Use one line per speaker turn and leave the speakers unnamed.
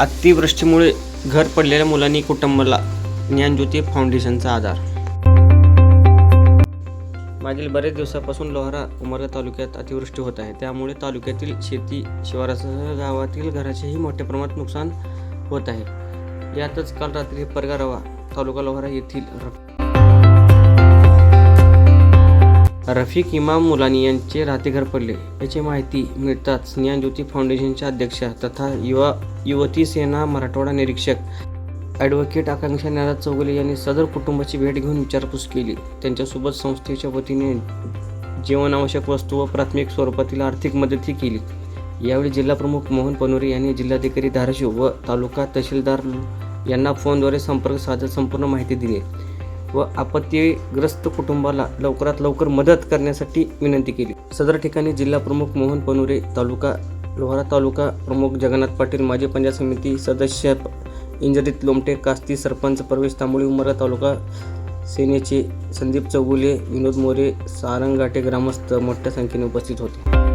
अतिवृष्टीमुळे घर पडलेल्या मुलांनी कुटुंबाला ज्ञानज्योती फाउंडेशनचा आधार. मागील बरेच दिवसापासून लोहारा उमरगा तालुक्यात अतिवृष्टी होत आहे. त्यामुळे तालुक्यातील शेती शिवारासह गावातील घराचेही मोठ्या प्रमाणात नुकसान होत आहे. यातच काल रात्री परगारवा तालुका लोहारा येथील रफिक इमाम मुलानी यांचे राहते घर पडले. याची माहिती मिळताच ज्ञानज्योती फाउंडेशनच्या अध्यक्षा तथा युवा युवती सेना मराठवाडा निरीक्षक ॲडव्होकेट आकांक्षा नाराज चौगुले यांनी सदर कुटुंबाची भेट घेऊन विचारपूस केली. त्यांच्यासोबत संस्थेच्या वतीने जीवनावश्यक वस्तू व प्राथमिक स्वरूपातील आर्थिक मदतही केली. यावेळी जिल्हाप्रमुख मोहन पनोरे यांनी जिल्हाधिकारी धाराशिव व तालुका तहसीलदार यांना फोनद्वारे संपर्क साधत संपूर्ण माहिती दिली. व आपत्तीग्रस्त कुटुंबाला लवकरात लवकर मदत करण्यासाठी विनंती केली. सदर ठिकाणी जिल्हाप्रमुख मोहन पनुरे तालुका लोहारा तालुका प्रमुख जगन्नाथ पाटील माजी पंचायत समिती सदस्य इंजरीत लोमटे कास्ती सरपंच प्रवेश तांबोळी उमरा तालुका सेनेचे संदीप चौगुले विनोद मोरे सारंगाटे ग्रामस्थ मोठ्या संख्येने उपस्थित होते.